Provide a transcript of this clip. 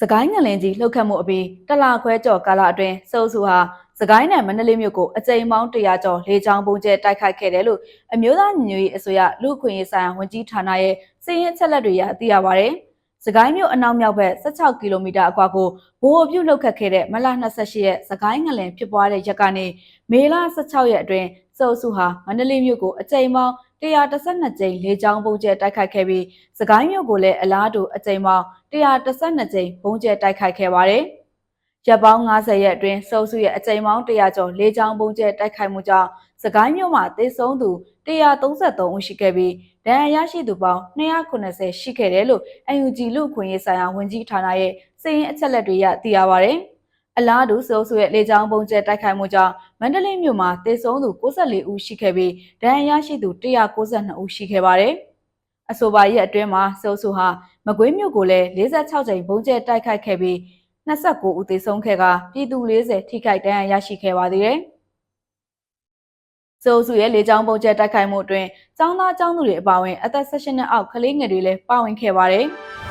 စကိုင်းငလင်ကြီးလှုပ်ခတ်မှုအပြီးတလခွဲကျော်ကာလအတွင်းစိုးစုဟာစကိုင်းနယ်မန္တလေးမြို့ကိုအကြိမ်ပေါင်း100ကျော်လေကြောင်းပုံကျဲတိုက်ခိုက်ခဲ့တယ်လို့အမျိုးသားညီညွတ်ရေးအစိုးရလူ့အခွင့်အရေးဆိုင်ရာဝန်ကြီးဌာနရဲ့စီရင်ချက်လက်တွေရသိရပါဗျ။စကိုင်းမြို့အနောက်မြောက်ဘက်16ကီလိုမီတာအကွာကိုဘိုးအပြုတ်လှုပ်ခတ်ခဲ့တဲ့မလ28ရက်စကိုင်းငလင်ဖြစ်ပွားတဲ့ရက်ကနေမေလ16ရက်အတွင်း စိုးစုဟာမန္တလေးမြို့ကိုအကြိမ်ပေါင်း112ကြိမ်လေကြောင်းပုံကျဲတိုက်ခိုက်ခဲ့ပြီးစကိုင်းမြို့ကိုလည်းအလားတူအကြိမ်ပေါင်း112ကြိမ်ပုံကျဲတိုက်ခိုက်ခဲ့ပါတယ်။ရပ်ပေါင်း90ရက်အတွင်းစုပ်စုရဲ့အကြိမ်ပေါင်း100ကျော်လေကြောင်းပုံကျဲတိုက်ခိုက်မှုကြောင့်စကိုင်းမြို့မှာသေဆုံးသူ133ဦးရှိခဲ့ပြီးဒဏ်ရာရရှိသူပေါင်း290ရှိခဲ့တယ်လို့ UNG လူ့အခွင့်အရေးဆိုင်ရာဝန်ကြီးဌာနရဲ့စီရင်အချက်လက်တွေရသိရပါတယ်။အလားတူစုပ်စုရဲ့လေကြောင်းပုံကျဲတိုက်ခိုက်မှုကြောင့် မန္တလေးမြို့မှာသေဆုံးသူ64ဦးရှိခဲ့ပြီးဒဏ်ရာရရှိသူ192ဦးရှိခဲ့ပါတယ်။အဆိုပါရက်အတွင်းမှာစုပ်စုဟာမကွေးမြို့ကိုလည်း46ကြိမ်ဘုံကျဲတိုက်ခိုက်ခဲ့ပြီး29ဦးသေဆုံးခဲ့ကပြည်သူ40ထိခိုက်ဒဏ်ရာရရှိခဲ့ပါသေးတယ်။စိုးစုရဲ့လေကြောင်းပုံကျဲတိုက်ခိုက်မှုအတွင်းចောင်းသားចောင်းသူတွေအပါအဝင်အသက်16နှစ်အောက်ကလေးငယ်တွေလည်းပါဝင်ခဲ့ပါတယ်။